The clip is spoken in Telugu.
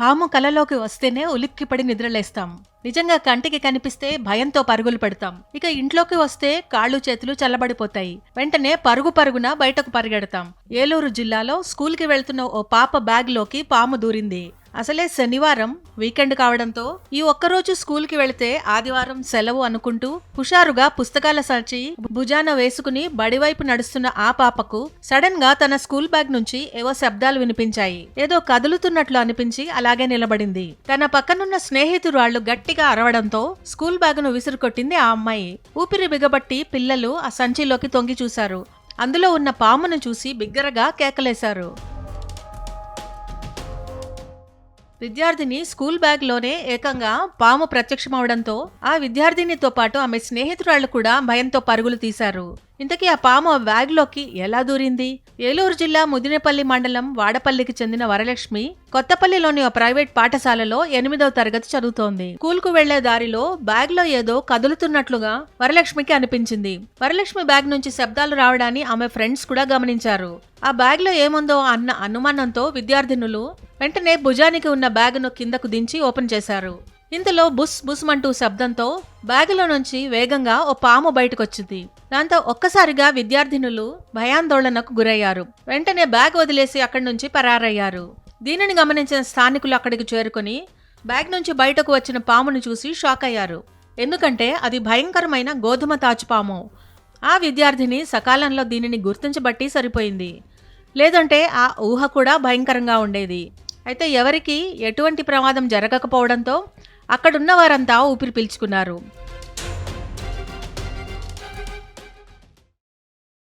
పాము కలలోకి వస్తేనే ఉలిక్కిపడి నిద్రలేస్తాం నిజంగా కంటికి కనిపిస్తే భయంతో పరుగులు పెడతాం. ఇక ఇంట్లోకి వస్తే కాళ్ళు చేతులు చల్లబడిపోతాయి. వెంటనే పరుగు పరుగున బయటకు పరిగెడతాం. ఏలూరు జిల్లాలో స్కూల్కి వెళ్తున్న ఓ పాప బ్యాగ్లోకి పాము దూరింది. అసలే శనివారం వీకెండ్ కావడంతో ఈ ఒక్కరోజు స్కూల్కి వెళితే ఆదివారం సెలవు అనుకుంటూ హుషారుగా పుస్తకాల సంచి భుజాన వేసుకుని బడివైపు నడుస్తున్న ఆ పాపకు సడన్గా తన స్కూల్ బ్యాగ్ నుంచి ఏవో శబ్దాలు వినిపించాయి. ఏదో కదులుతున్నట్లు అనిపించి అలాగే నిలబడింది. తన పక్కనున్న స్నేహితురాళ్ళు గట్టిగా అరవడంతో స్కూల్ బ్యాగును విసురుకొట్టింది ఆ అమ్మాయి. ఊపిరి బిగబట్టి పిల్లలు ఆ సంచిలోకి తొంగి చూశారు. అందులో ఉన్న పామును చూసి బిగ్గరగా కేకలేశారు. విద్యార్థిని స్కూల్ బ్యాగ్లోనే ఏకంగా పాము ప్రత్యక్షమవడంతో ఆ విద్యార్థినితో పాటు ఆమె స్నేహితురాళ్ళు కూడా భయంతో పరుగులు తీశారు. ఇంతకీ ఆ పాము ఆ బ్యాగ్లోకి ఎలా దూరింది? ఏలూరు జిల్లా ముదినేపల్లి మండలం వాడపల్లికి చెందిన వరలక్ష్మి కొత్తపల్లిలోని ఓ ప్రైవేట్ పాఠశాలలో ఎనిమిదవ తరగతి చదువుతోంది. స్కూల్కు వెళ్ళే దారిలో బ్యాగ్లో ఏదో కదులుతున్నట్లుగా వరలక్ష్మికి అనిపించింది. వరలక్ష్మి బ్యాగ్ నుంచి శబ్దాలు రావడాన్ని ఆమె ఫ్రెండ్స్ కూడా గమనించారు. ఆ బ్యాగ్లో ఏముందో అన్న అనుమానంతో విద్యార్థినులు వెంటనే భుజానికి ఉన్న బ్యాగును కిందకు దించి ఓపెన్ చేశారు. ఇంతలో బుస్ బుస్మంటూ శబ్దంతో బ్యాగులో నుంచి వేగంగా ఓ పాము బయటకొచ్చింది. దాంతో ఒక్కసారిగా విద్యార్థినులు భయాందోళనకు గురయ్యారు. వెంటనే బ్యాగ్ వదిలేసి అక్కడి నుంచి పరారయ్యారు. దీనిని గమనించిన స్థానికులు అక్కడికి చేరుకుని బ్యాగ్ నుంచి బయటకు వచ్చిన పామును చూసి షాక్ అయ్యారు. ఎందుకంటే అది భయంకరమైన గోధుమ తాచుపాము ఆ విద్యార్థిని సకాలంలో దీనిని గుర్తించబట్టి సరిపోయింది. లేదంటే ఆ ఊహ కూడా భయంకరంగా ఉండేది. అయితే ఎవరికి ఎటువంటి ప్రమాదం జరగకపోవడంతో అక్కడున్న వారంతా ఊపిరి పీల్చుకున్నారు.